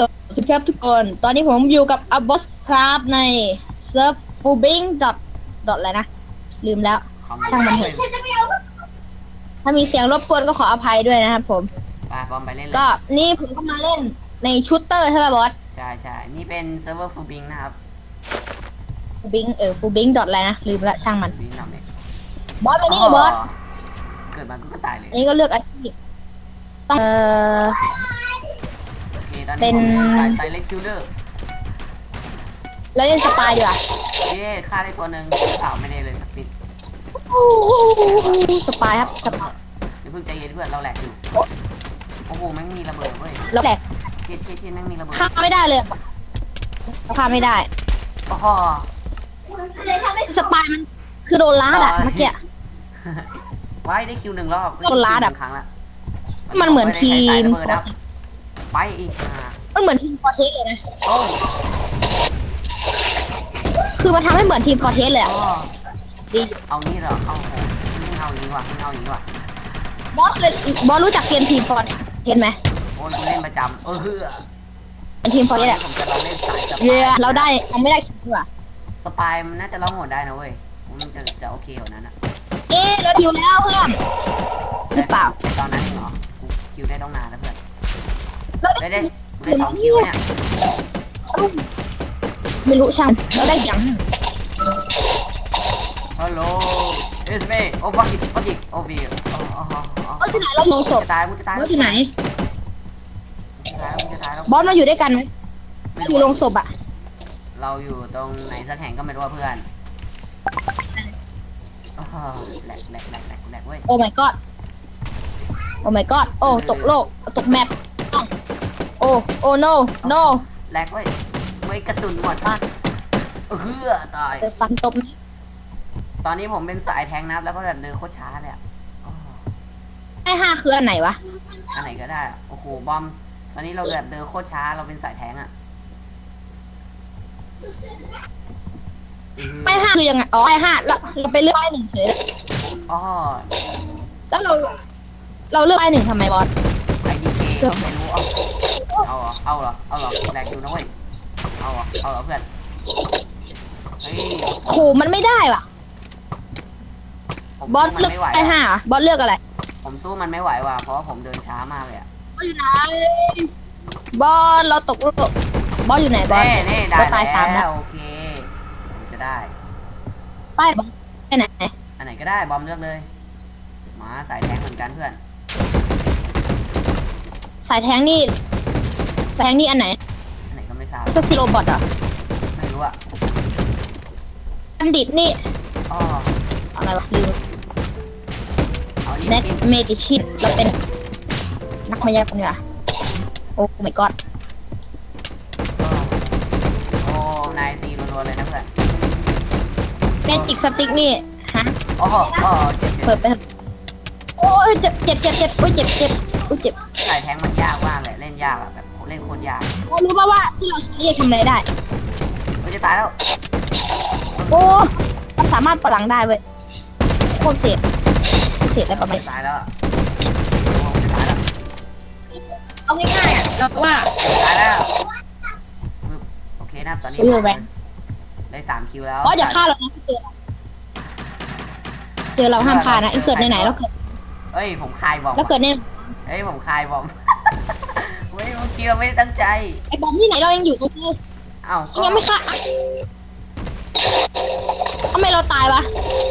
ลสวัสดีครับทุกคน ตอนนี้ผมอยู่กับอับบอสครับในเซิร์ฟฟูบิงดอทดอทอะไรนะ ลืมแล้ว ช่างมันเถอะถ้ามีเสียงรบกวนก็ขออภัยด้วยนะครับผม ไปบอมไปเล่นเลยก็นี่ผมก็มาเล่นในชูตเตอร์ใช่ไหมบอสใช่ใช่นี่เป็นเซิร์ฟเวอร์ฟูบิงนะครับฟูบิงเออฟูบิงดอทอะไรนะ ลืมละช่างมัน บิงนำเองบอสมานี่บอสเกิดมากูก็ตายเลยอันนี้ก็เลือกอาชีพต้องเออ โอเคตอนเป็นี้นผมสายไซเล็กคิวเดอร์แล้วเล่นสปายดีกว่าเย้ฆ่าได้ตัวหนึ่งข่าวไม่ได้เลยสักนิดสปายครับสปายเดี๋ยวเพิ่งใจเย็นเพื่อนเราแหลกอยู่โอ้โหแม่งมีระเบิดเว้ยแล้วแหลกเชี่ยเชี่ยเชี่ยแม่งมีระเบิดฆ่าไม่ได้เลยฆ่าไม่ได้ โอ้โหสปายมันคือโดนล้าดอะเมื่อกี้ ไว้ได้คิวหนึ่งรอบโดนลาดอะหนึ่งครั้งละมันเหมือนทีไใส่มระเบิดครับ ไปอีกอะมันเหมือนทีมคอร์เทสเลยนะ โอ้คือมันทำให้เหมือนทีมคอร์เทสเลยอะโอ้ดีเอางี้เหรอเอาโหไม่เอาอย่างนี้ว่ะไม่เอาอย่างนี้ว่ะบอสเคยบอสรู้จักเกมทีมคอร์เทสไหมโอ้ยกูเล่นประจำเออเฮือเป็นทีมคอร์เทสอะผมจะลองเล่นสายสเรือปายเราได้เราไม่ได้คิดว่าสปายมันน่าจะร้องโหดได้นะเว้ยมันจะจะโอเคกว่านั้นอะเอ๊ะเราดิวแล้วเพื่อนหรือเปล่าแต่ตอนนั้นเองเหรอกูคิวได้ต้องนานแล้วเพื่อน เราได้ได้ได้กูได้สองคิวเนี่ยไม่รู้ช่างเราได้ยังฮัลโหลเอสเมโอ้ฟักกิฟักกิโอ้บีโอ้โอ้โอ้บอสที่ไหนเราลงศพจะตายกูจะตายบอสที่ไหนจะตายกูจะตายแล้วบอสมาอยู่ด้วยกันไหมไม่อยู่ลงศพอะเราอยู่ตรงไหนสักแห่งก็ไม่รู้ว่าเพื่อนโอ้โหแหลกแหลกแหลกแหลกแหลกเว้ยโอ้ my god โอ้ my god โอ้ตกโลกตกแมป โอ้โอ้ no no แหลกเว้ยไม่กระสุนหมดมากเออเฮือตายเดี๋ยวฟันตบตอนนี้ผมเป็นสายแทงนะครับแล้วก็แบบเดินโคตรช้าเลยอะอ๋อไอ้ห้าคืออันไหนวะ อันไหนก็ได้อะโอ้โหบอม ตอนนี้เราแบบเดินโคตรช้าเราเป็นสายแทงอะไอ้ห้าคือยังไง อ๋อไอ้ห้าเราเราไปเลือกไอ้หนึ่งเฉยอ๋อแล้วเรา เราเลือกไอ้หนึ่งทำไมบอส ไอดีเคไม่รู้เอาเอาเหรอเอาเหรอ เอาเหรอแรงอยู่นะเว้ย เอาเหรอ เอาเหรอเพื่อน เฮ้ยโหมันไม่ได้ว่ะ ผมบอสสู้มันเลือกไม่ไหวไอ้อะห้าบอสเลือกอะไรผมสู้มันไม่ไหวว่ะ เพราะว่าผมเดินช้ามากเลยอะบอสอยู่ไหนบอสเราตกโลกบอสอยู่ไหนบอสเน่เน่ได้เราตายสามแล้แล้ววโอเคผมจะได้ ป้ายบอสไปไหนอันไหนก็ได้บอมเลือกเลย มาสายแทงเหมือนกันเพื่อน สายแทงนี่สาย แทงนี่อันไหนอันไหนก็ไม่ทราบสติโรบอทเหรอไม่รู้อะบัณฑิตนี่อ๋ออะไรวะลืมเอานี่แม็กกินเมติชิตเราเป็น นักมายากลนี่ว่ะโอ้ my god โอ้นายตีรัวๆเลยนะเพื่อนแมจิกสติ๊กนี่ฮะโอ้โหโอ้เจ็บเจ็เปิบดไปเถอะโอ้ยเจ็บเจ็บเจ็บเจ็บโอ้ยเจ็บเจ็บโอ้ยเจ็บสายแทงมันยากมากเลยเล่นยากอะแบบ เล่นโคตรยากโอ้รู้ป่าว่าที่เราใช้ทำอะไรได้เฮ้ยจะตายแล้วโอ้มันสามารถปลังได้เว้ยโคตรเสียเสียได้ประมาณจะตายแล้วอะโอ้จะตายแล้วเอาง่ายๆอะเราว่าจะตายแล้วปึ๊บโอเคนะตอนนี้เออแรงได้สามคิวแล้วอ๋ออย่าฆ่าเรานะเจอเราเจอเราห้ามฆ่านะไอ้เกิดในไหนเราเกิดเฮ้ยผมคายบอมเราเกิดในเฮ้ยผมคายบอมไม่เมื่อ กี้เราไม่ได้ตั้งใจไอ้บอมที่ไหนเรายังอยู่ตรงนี้เอ้ายังไม่ฆ่าทำไมเราตายวะ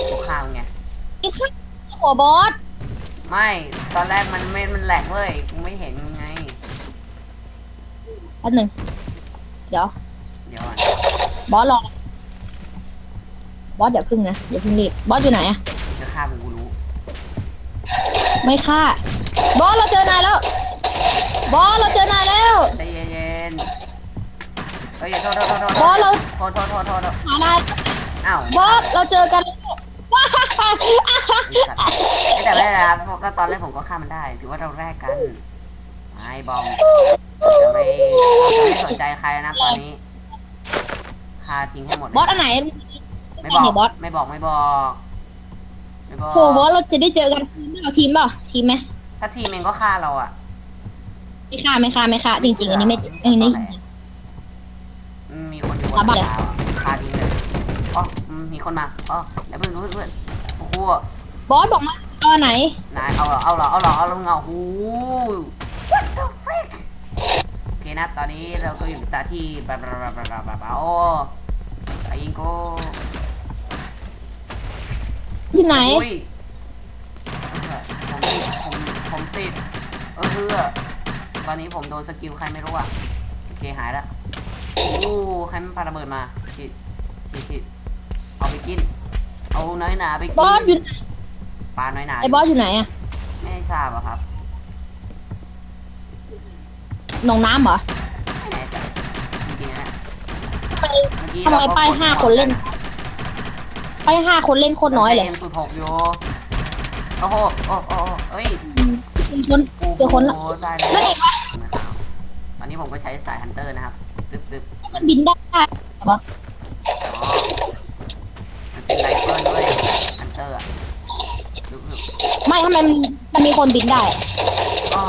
กูฆ่ามึงไงไอ้ฆ่าหัวบอสไม่ตอนแรกมันไม่มันแหลกเว้ยกูไม่เห็นมึงไงแป๊บหนึ่งเดี๋ยวเดี๋ยวก่อนบอสรอบอสอย่าพึ่งนะอย่าพึ่งรีบบอสอยู่ไหนอะจะฆ่ามึงกูรู้ ไม่ฆ่าบอสเราเจอนายแล้ว บอสเราเจอนายแล้ว ใจเย็นๆเฮ้ยโทษโทษโทษโทษบอสเรา โทษโทษโทษโทษโทษหานายอ้าวบอสเราเจอกันแล้วว้าวไอ้สัตว์เอ้ยแต่ไม่เป็นไรนะครับเพราะก็ตอนแรกผมก็ฆ่ามันได้ ถือว่าเราแรกกันไอ้บอมจะไม่เราจะไม่สนใจใครนะตอนนี้ฆ่าทิ้งให้หมดเลยบอสอันไหนไม่บอกไหนบอสไม่บอกไม่บอก ไม่บอกโหบอสเราจะได้เจอกันทีมเปล่าทีมเปล่าทีมไหมถ้าทีมเองก็ฆ่าเราอะ ไม่ฆ่าไม่ฆ่าไม่ฆ่าจริงๆอันนี้ไม่อันนี้อืมมีคนอยู่บนระเบิด ดาวคาดีเลยอ๋ออืมมีคนมาอ๋อแล้วเพื่อนเพื่อนเพื่อนโอ้โหบอสบอกมาตัวไหน นายเอาเหรอเอาเหรอเอาเหรอเอาเหรอเอาโอ้โห what the frick โอเคนะตอนนี้เราก็อยู่ตาที่บาบาบาบาบาบาบาโอ้ไอ้ยิงโก้ที่ไหน อุ้ยผมติดผมผมติดเออเพื่อ ตอนนี้ผมโดนสกิลใครไม่รู้อะ โอเคหายละโอ้ใครมันปาระเบิดมาชิดชิดชิดเอาไปกิน เอาน้อยหนาไปกิบอสอยู่ไหนปลาน้อยหนาไอ้บอสอยู่ไหนอะไม่ทราบอะครับหนองน้ำเหรอไม่แน่ใจจริงๆนะทำไมเมื่อกี้ทำไมเรก็ป้ายห้าคนเล่นป้ายห้าคนเล่นโคตรน้อยเลยเสุดหกอยู่โอ้โหโอ้โหโอ้โหเอ้ย มีคนเจอคนละ โอ้โหตายแล้วนั่นเองวะตอนนี้ผมก็ใช้สายฮันเตอร์นะครับตึ๊บตึ๊บมันบินได้เหรออ๋อมันเป็นไรเฟิลด้วยฮันเตอร์อะตึ๊บตึ๊บไม่ทำไมมันมันมีคนบินได้อ๋อ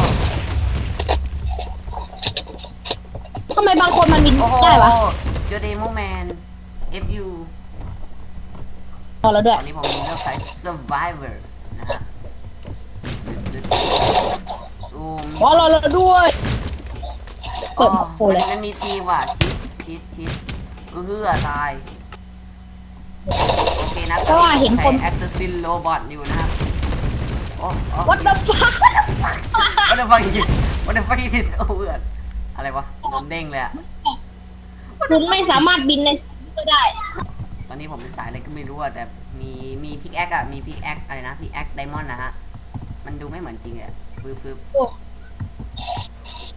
ทำไมบางคนมันบินโอ้โหได้วะเจอเดโมแมน FU พอแล้วด้ตวยอนนี้ผมมีเลือกใช้ Survivor นะฮะตึ๊บ ดูมีพอเราแล้วด้วยเปิดโผล่เลยมันมีทีมว่ะชิดชิดชิดเออตาย โอเคนะเพราะว่าเห็นคน แอคเซสซินโรบอทอยู่นะครับโอ้โอ้ What the fuck What the fuck is this What the fuck is this โอ้เอือดอะไรวะโดนเด้งเลยอะคุณไม่สามารถบินในก็ได้ ตอนนี้ผมเป็นสายอะไรก็ไม่รู้อะแต่มีมีพิกแอคอะมีพิกแอคอะไรนะพิกแอคไดมอนด์นะฮะ มันดูไม่เหมือนจริงอะฟืบฟืบ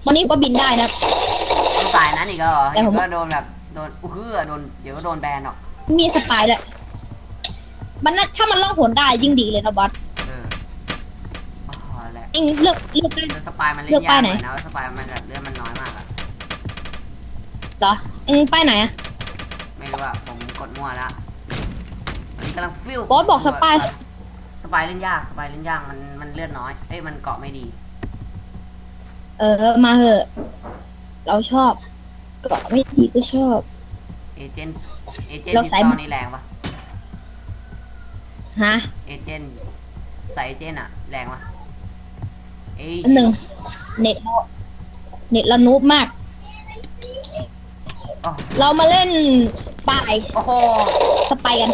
วันนี้ก็บินได้นะต้องสายนั้นอีกแล้วเหรอแต่เดี๋ยผวมก็โดนแบบโดนอู้ฮือโดนเดี๋ยวก็โดนแบนหรอกมีสปายด้วยมันน่ะถ้ามันล่องหนได้ยิ่งดีเลยนะบอสเอออ๋อแหละเองเลือกเลือกได้แต่สปายมันเล่เลืนอกยากป้ายหไหน น่อยนะว่าสปายมันแบบเลือดมันน้อยมากอะเหรอเองป้ายไหนอะ ไม่รู้อะผมกดมั่วละตอนนี้กำลังฟิวบอสบอกสปาย สปายเล่นยากสปายเล่นยากมันมันเลือดน้อยเอ้ยมันเกาะไม่ดี เออ มาเถอะ เราชอบ เก็ไม่ดีก็ชอบ เอเจนต์เอเจนเราต์ใส่ที่ตอนนี้แรงปะฮะ เอเจนต์ใส่เอเจนต์อะแรงปะเอ้ยอันหนึ่งเน็ตเราเน็ตเรานูบมากโอ้เรามาเล่นสปายโอ้โหสปายกัน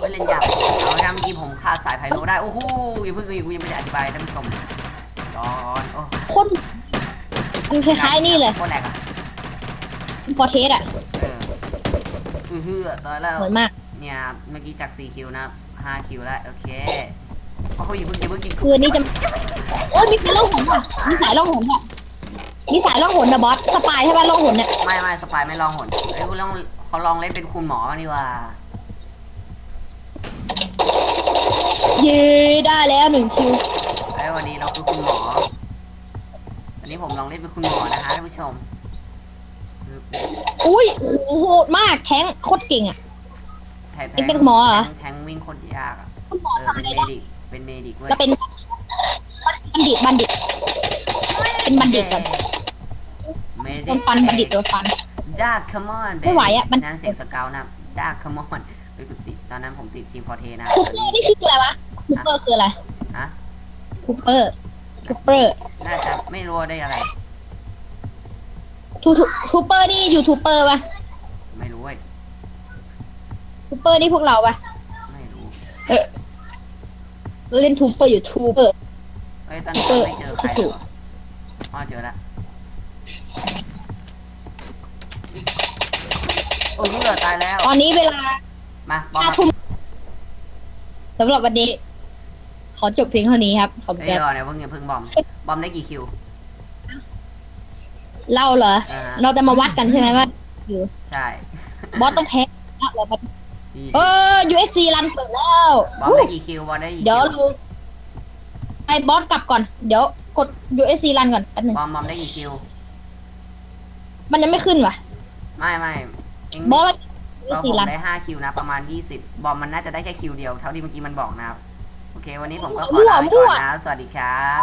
ไม่เล่นยากเอาละเมื่อกี้ผมฆ่าสายไพโลได้ โอ้โหอย่าเพิ่งกูยังไม่ได้อธิบายท่านผู้ชม ร้อนโอ้โคตรมันคล้ายๆนี่เลยโคตรแรงอะพอเทสอะเอออือฮือตอนแล้ว เหมือนมาก เนี่ยเมื่อกี้จาก 4 คิวนะ5คิวแล้ว โอเคโอ้โหอย่าเพิ่งอย่าเพิ่งกินคือนี่จะโอ้ยมีสายล่องหนอะมีสายล่องหนอะมีสายล่องหนนะบอสสปายใช่ป่ะล่องหนเนี่ยไม่ไม่สปายไม่ลองหนเอ้ยคุณลองเขาลองเล่นเป็นคุณหมอกันดีกว่าเย้ได้แล้วหนึ่งคิว เอ้ยวันนี้เราคือคุณหมอวันนี้ผมลองเล่นเป็นคุณหมอนะฮะท่านผู้ชมอุ้ยโอ้โหโหดมากแท้งโคตรเก่งอะ แทงเอ็งเป็นหมอเหรอแทงแทงวิ่งโคตรยากอะคุณหมอเออทำเป็นอะไรเมได้ดิกเป็นเมดิกเว้ยเราเป็นบัณฑิตบัณฑิต เป็นบัณฑิตก่อนเมโดดินฟันบัณฑิตโดนฟัน ดาร์คมอนไม่ไหวอะมัน นั่นเสียงสเกลนะดาร์คมอนไปกูติดตอนนั้นผมติดทีมฟอร์เทนะคูเปอร์นี่คืออะไรวะคูเปอร์คืออะไรฮะคูเปอร์ คูเปอร์น่าจะไม่รู้ว่าได้อะไร ทูทูทูเปอร์นี่ยูทูบเบอร์ป่ะไม่รู้เว้ยทูเปอร์นี่พวกเราป่ะไม่รู้เออเล่นทูเปอร์อยู่ทูเปอร์เอ้ยตอนนี้ผมไม่เจอใครเหรออ๋อเจอละโอ้ยเหลือตายแล้ว ตอนนี้เวลามาบอมห้ามาทุ่มสำหรับวันนี้ ขอจบเพียงเท่านี้ครับขอบคุณเอ้ยครับเดี๋ยวเพิ่งอย่าเพิ่งบอม บอมได้กี่คิว เล่าเหรอ อ่าฮะ เราจะมาวัดกันใช่ไหมว่าใช่บอสต้องแพ้นะเรามานี่เออ USC รันเปิดแล้วบอมได้กี่คิว บอมได้กี่เดี๋ยวคิวเราไอ้บอสกลับก่อน เดี๋ยวกด USC รันก่อนแป๊บหนึงบอมบอมได้กี่คิว มันยังไม่ขึ้นว่ะ ไม่ไม่เอ็งบอส เรา USC ผมรันได้ห้าคิวนะ ประมาณยี่สิบบอมมันน่าจะได้แค่คิวเดียว เท่าที่เมื่อกี้มันบอกนะครับ โอเค วันนี้ผมก็ขอมั่วลาไปมั่ก่วอนนะสวัสดีครับ